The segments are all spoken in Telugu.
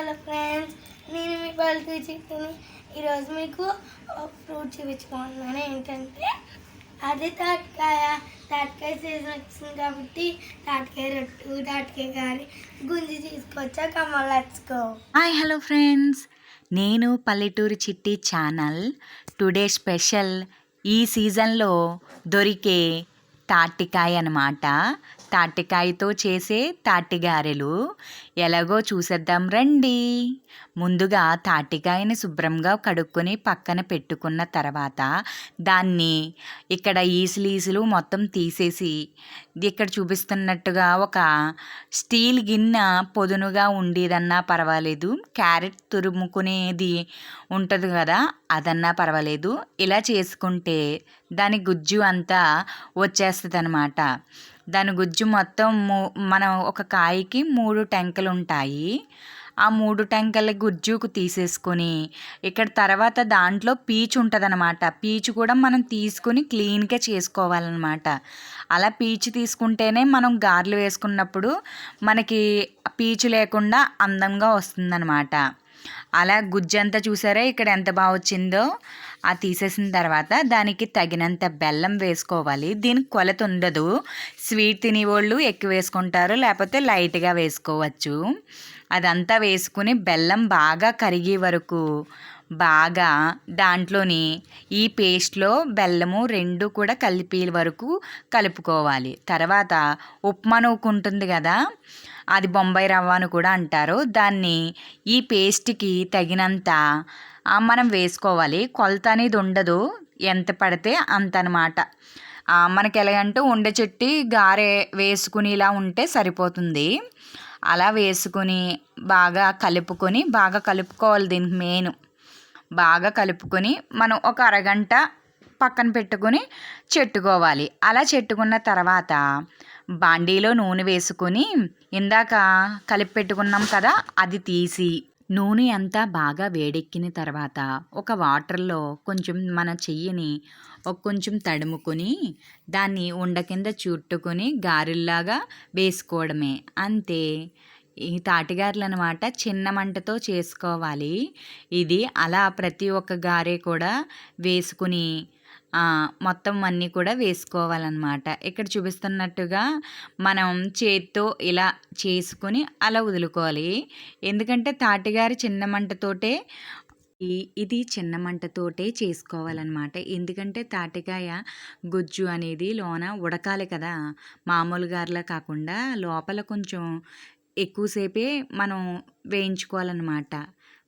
హలో ఫ్రెండ్స్ నేను మీ బల్కి చెప్తాను ఈరోజు మీకు ఫ్రూట్ చూపించుకుంటున్నాను ఏంటంటే అది తాటికాయ. తాటికాయ సీజన్ వచ్చింది కాబట్టి తాటికాయ రొట్టు తాటికాయ కానీ గుంజి తీసుకొచ్చా. కమ్మ హాయ్ హలో ఫ్రెండ్స్ నేను పల్లెటూరు చిట్టి ఛానల్ టుడే స్పెషల్ ఈ సీజన్లో దొరికే తాటికాయ అన్నమాట. తాటికాయతో చేసే తాటిగారెలు. ఎలాగో చూసేద్దాం రండి. ముందుగా తాటికాయని శుభ్రంగా కడుక్కొని పక్కన పెట్టుకున్న తర్వాత దాన్ని ఇక్కడ ఈసులు ఈసులు మొత్తం తీసేసి ఇక్కడ చూపిస్తున్నట్టుగా ఒక స్టీల్ గిన్నె పొదునుగా ఉండేదన్నా పర్వాలేదు. క్యారెట్ తురుముకునేది ఉంటుంది కదా అదన్నా పర్వాలేదు. ఇలా చేసుకుంటే దాని గుజ్జు అంతా వచ్చేస్తుంది అనమాట దాని గుజ్జు మొత్తం మూ- మనం ఒక కాయకి మూడు టెంకలు ఉంటాయి ఆ మూడు టెంకల గుజ్జుకు తీసేసుకొని ఇక్కడ తర్వాత దాంట్లో పీచు ఉంటుందన్నమాట. పీచు కూడా మనం తీసుకుని క్లీన్గా చేసుకోవాలన్నమాట. అలా పీచు తీసుకుంటేనే మనం గారెలు వేసుకున్నప్పుడు మనకి పీచు లేకుండా అందంగా వస్తుందన్నమాట. అలా గుజ్జంతా చూసారా? ఇక్కడ ఎంత బాగా వచ్చిందో? ఆ తీసేసిన తర్వాత దానికి తగినంత బెల్లం వేసుకోవాలి. దీనికి కొలత ఉండదు. స్వీట్ తినేవాళ్ళు ఎక్కువ వేసుకుంటారు. లేకపోతే లైట్గా వేసుకోవచ్చు. అదంతా వేసుకుని బెల్లం బాగా కరిగే వరకు బాగా దాంట్లోని ఈ పేస్ట్లో బెల్లము రెండు కూడా కలిపే వరకు కలుపుకోవాలి. తర్వాత ఉప్మా నూకుంటుంది కదా? అది బొంబాయి రవ్వ అని కూడా అంటారు. దాన్ని ఈ పేస్ట్కి తగినంత మనం వేసుకోవాలి. కొలత అనేది ఉండదు. ఎంత పడితే అంత అనమాట మనకి ఎలాగంటే ఉండే చెట్టి గారె వేసుకుని ఇలా ఉంటే సరిపోతుంది. అలా వేసుకుని బాగా కలుపుకొని బాగా కలుపుకోవాలి దీనికి మెయిన్ బాగా కలుపుకొని మనం ఒక అరగంట పక్కన పెట్టుకొని చెట్టుకోవాలి. అలా చెట్టుకున్న తర్వాత బాండీలో నూనె వేసుకొని ఇందాక కలిపి పెట్టుకున్నాం కదా అది తీసి. నూనె అంతా బాగా వేడెక్కిన తర్వాత ఒక వాటర్లో కొంచెం మన చెయ్యిని ఒక కొంచెం తడుముకొని దాన్ని ఉండ కింద చుట్టుకొని గారెల్లాగా వేసుకోవడమే. అంతే. ఈ తాటిగారెలు అనమాట చిన్న మంటతో చేసుకోవాలి. ఇది అలా ప్రతి ఒక్క గారె కూడా వేసుకుని మొత్తం అన్నీ కూడా వేసుకోవాలన్నమాట. ఇక్కడ చూపిస్తున్నట్టుగా మనం చేత్తో ఇలా చేసుకొని అలా వదులుకోవాలి. ఎందుకంటే తాటిగారి చిన్న మంటతోటే ఇది చిన్న మంటతోటే చేసుకోవాలన్నమాట. ఎందుకంటే తాటికాయ గుజ్జు అనేది లోన ఉడకాలి కదా. మామూలు గారిలా కాకుండా లోపల కొంచెం ఎక్కువసేపే మనం వేయించుకోవాలన్నమాట.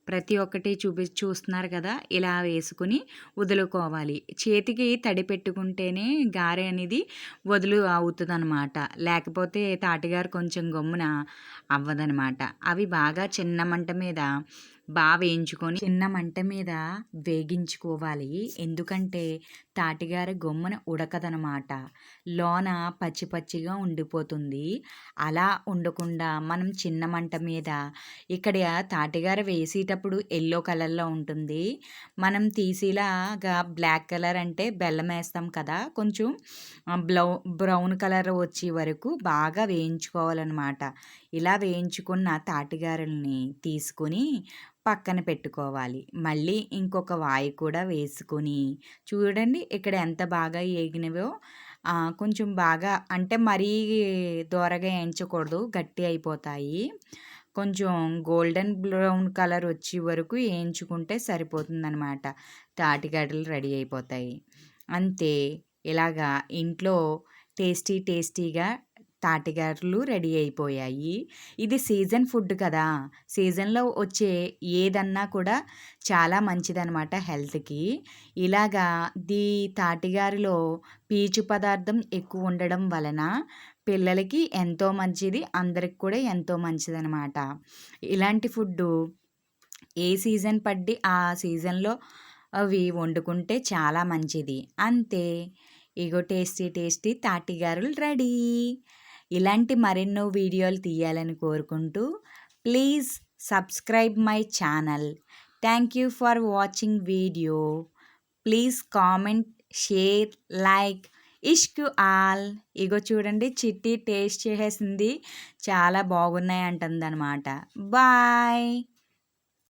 ప్రతి ఒక్కటి చూపి చూస్తున్నారు కదా ఇలా వేసుకుని వదులుకోవాలి. చేతికి తడి పెట్టుకుంటేనే గారె అనేది వదులు అవుతుందన్నమాట. లేకపోతే తాటిగారు కొంచెం గమ్మున అవ్వదనమాట అవి బాగా చిన్న మంట మీద బాగా వేయించుకొని చిన్న మంట మీద వేగించుకోవాలి. ఎందుకంటే తాటిగార గమ్మున ఉడకదనమాట. లోన పచ్చి పచ్చిగా ఉండిపోతుంది. అలా ఉండకుండా మనం చిన్న మంట మీద ఇక్కడ తాటిగార వేసేటప్పుడు ఎల్లో కలర్లో ఉంటుంది. మనం తీసేలాగా బ్లాక్ కలర్ అంటే బెల్లం వేస్తాం కదా కొంచెం బ్లౌ బ్రౌన్ కలర్ వచ్చే వరకు బాగా వేయించుకోవాలన్నమాట. ఇలా వేయించుకున్న తాటిగారల్ని తీసుకొని పక్కన పెట్టుకోవాలి. మళ్ళీ ఇంకొక వాయి కూడా వేసుకొని చూడండి ఇక్కడ ఎంత బాగా ఏగినవో. కొంచెం బాగా అంటే మరీ దోరగా వేయించకూడదు గట్టి అయిపోతాయి. కొంచెం గోల్డెన్ బ్రౌన్ కలర్ వచ్చే వరకు వేయించుకుంటే సరిపోతుందన్నమాట. తాటిగడ్డలు రెడీ అయిపోతాయి. అంతే. ఇలాగా ఇంట్లో టేస్టీ టేస్టీగా తాటిగారులు రెడీ అయిపోయాయి. ఇది సీజన్ ఫుడ్ కదా. సీజన్లో వచ్చే ఏదన్నా కూడా చాలా మంచిదనమాట హెల్త్కి. ఇలాగా దీ తాటిగారిలో పీచు పదార్థం ఎక్కువ ఉండడం వలన పిల్లలకి ఎంతో మంచిది అందరికి కూడా ఎంతో మంచిదనమాట ఇలాంటి ఫుడ్డు ఏ సీజన్ పడ్డి ఆ సీజన్లో అవి వండుకుంటే చాలా మంచిది. అంతే. ఇగో టేస్టీ టేస్టీ తాటిగారులు రెడీ. ఇలాంటి మరెన్నో వీడియోలు తీయాలని కోరుకుంటూ please subscribe my channel. Thank you for watching video please comment share like Ishq all ఇగో చూడండి చిట్టి టేస్ట్ చేసేసింది. చాలా బాగున్నాయి అంటుంది అనమాట బాయ్